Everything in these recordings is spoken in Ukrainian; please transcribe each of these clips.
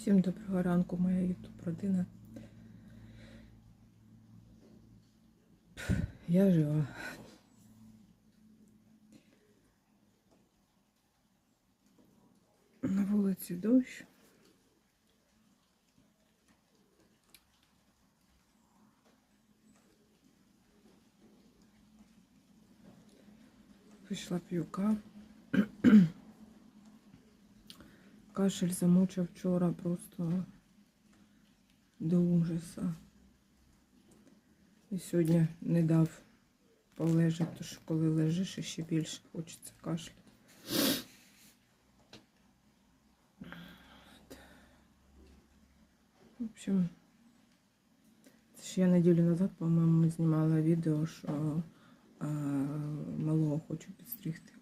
Всім доброго ранку, моя ютуб родина. Я жива. На вулиці дощ. Пішла п'ю каву. Кашель замучив вчора просто до ужаса. І сьогодні не дав полежати, тому що коли лежиш, ще більше хочеться кашляти. В общем, це ще неділю назад, по-моєму, ми знімали відео, що а, малого хочу підстригти.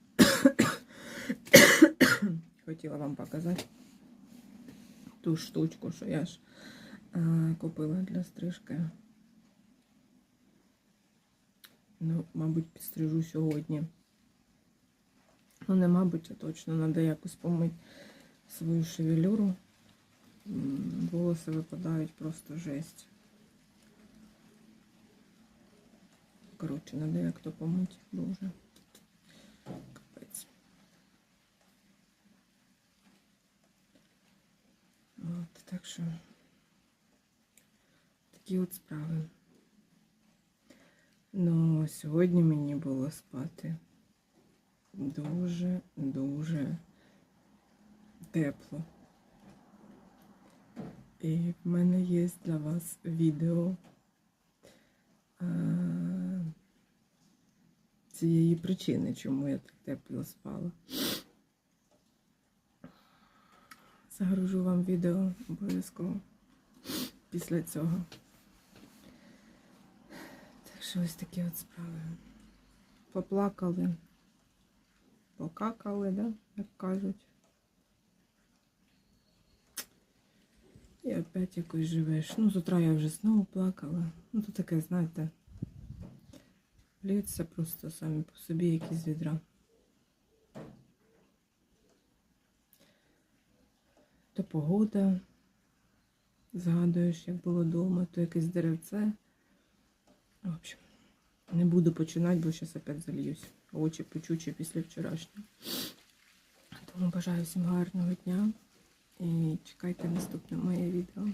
Хотіла вам показати ту штучку, що я ж а, купила для стрижки. Ну, мабуть, підстрижу сьогодні. Ну, не мабуть, а точно треба якось помити свою шевелюру. Волоси випадають просто жесть. Коротше, треба як то помити, боже. Капець. От, так що такі от справи. Ну, сьогодні мені було спати дуже-дуже тепло. І в мене є для вас відео а, цієї причини, чому я так тепло спала. Загружу вам відео обов'язково після цього. Так що ось такі от справи. Поплакали, покакали, да, як кажуть. І опять якось живеш. Ну, з утра я вже знову плакала. Ну, то таке, знаєте, лється просто самі по собі якісь відра. То погода, згадуєш, як було вдома, то якесь деревце. В общем, не буду починати, бо зараз опять зальюсь. Очі печучі після вчорашнього. Тому бажаю всім гарного дня і чекайте наступне моє відео.